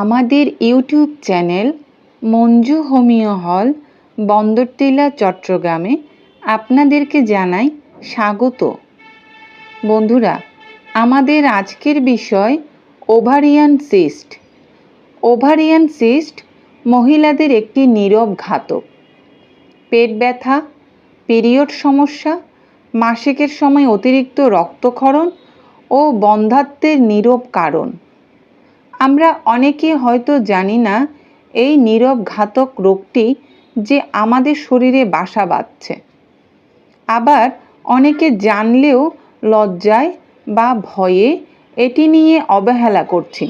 আমাদের YouTube channel Manju homeo হল, বন্দরটিলা, চট্টগ্রামে আপনাদেরকে জানাই স্বাগত। বন্ধুরা, আমাদের আজকের বিষয় ওভারিয়ান সিস্ট। ওভারিয়ান সিস্ট মহিলাদের একটি নীরব ঘাতক। পেট ব্যথা, পিরিয়ড সমস্যা, মাসিকের সময় অতিরিক্ত রক্তক্ষরণ ও বন্ধ্যাত্বের নীরব কারণ। আমরা অনেকে হয়তো জানি না এই নীরব ঘাতক রোগটি যে আমাদের শরীরে বাসা বাঁধছে। আবার অনেকে জানলেও লজ্জায় বা ভয়ে এটি নিয়ে অবহেলা করছি।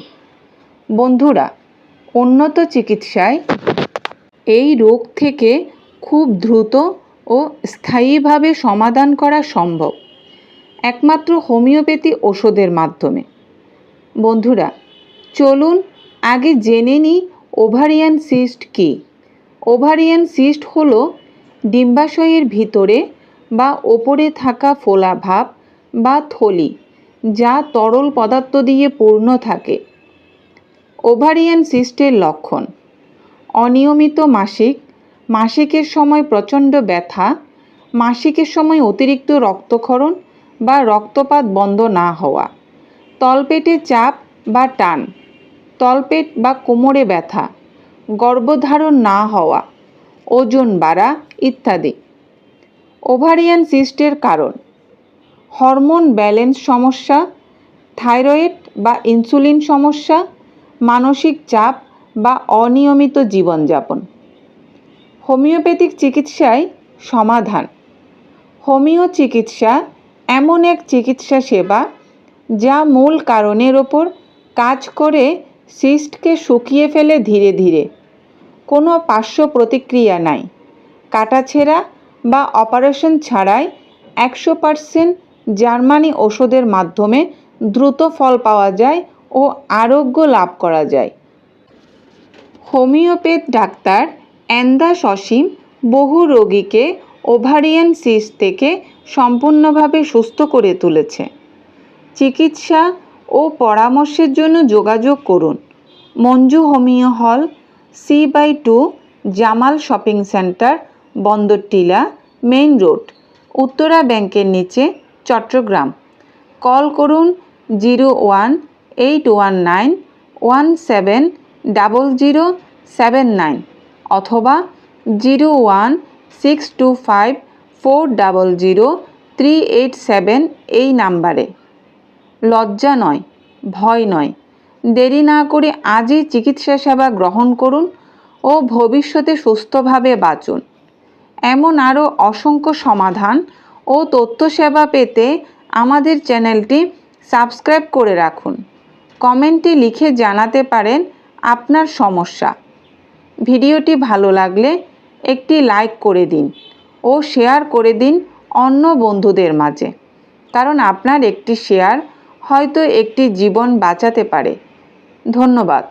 বন্ধুরা, উন্নত চিকিৎসায় এই রোগ থেকে খুব দ্রুত ও স্থায়ীভাবে সমাধান করা সম্ভব। একমাত্র হোমিওপ্যাথি ওষুধের মাধ্যমে। বন্ধুরা চলুন আগে জেনে নিই ওভারিয়ান সিস্ট কী। ওভারিয়ান সিস্ট হল ডিম্বাশয়ের ভিতরে বা ওপরে থাকা ফোলা ভাব বা থলি, যা তরল পদার্থ দিয়ে পূর্ণ থাকে। ওভারিয়ান সিস্টের লক্ষণ, অনিয়মিত মাসিক, মাসিকের সময় প্রচণ্ড ব্যথা, মাসিকের সময় অতিরিক্ত রক্তক্ষরণ বা রক্তপাত বন্ধ না হওয়া, তলপেটে চাপ বা টান তলপেট বা কোমরে ব্যথা, গর্ভধারণ না হওয়া, ওজন বাড়া ইত্যাদি। ওভারিয়ান সিস্টের কারণ, হরমোন ব্যালেন্স সমস্যা, থাইরয়েড বা ইনসুলিন সমস্যা, মানসিক চাপ বা অনিয়মিত জীবনযাপন। হোমিওপ্যাথিক চিকিৎসায় সমাধান হোমিও চিকিৎসা এমন এক চিকিৎসা সেবা যা মূল কারণের ওপর কাজ করে সিস্টকে শুকিয়ে ফেলে ধীরে ধীরে। কোনো পার্শ্ব প্রতিক্রিয়া নাই। কাটাছেঁড়া বা অপারেশন ছাড়াই একশো পারসেন্ট জার্মানি ওষুধের মাধ্যমে দ্রুত ফল পাওয়া যায় ও আরোগ্য লাভ করা যায়। হোমিওপ্যাথ ডাক্তার অ্যান্দা অসীম বহু রোগীকে ওভারিয়ান সিস্ট থেকে সম্পূর্ণভাবে সুস্থ করে তুলেছে। চিকিৎসা ও পরামর্শের জন্য যোগাযোগ করুন। মঞ্জু হোমিও হল C by two Jamal shopping centre, Bandartila, main road, Uttara ব্যাংকের নিচে, চট্টগ্রাম। কল করুন zero one, eight one nine, one seven, double zero, seven nine অথবা zero one, six two five, four double zero, three eight seven এই নাম্বারে। লজ্জা নয়, ভয় নয়। দেরি না করে আজই চিকিৎসা সেবা গ্রহণ করুন ও ভবিষ্যতে সুস্থভাবে বাঁচুন। এমন আরও অসংখ্য সমাধান ও তথ্য সেবা পেতে আমাদের চ্যানেলটি সাবস্ক্রাইব করে রাখুন। কমেন্টে লিখে জানাতে পারেন আপনার সমস্যা। ভিডিওটি ভালো লাগলে একটি লাইক করে দিন ও শেয়ার করে দিন অন্য বন্ধুদের মাঝে। কারণ আপনার একটি শেয়ার হয়তো একটি জীবন বাঁচাতে পারে। ধন্যবাদ।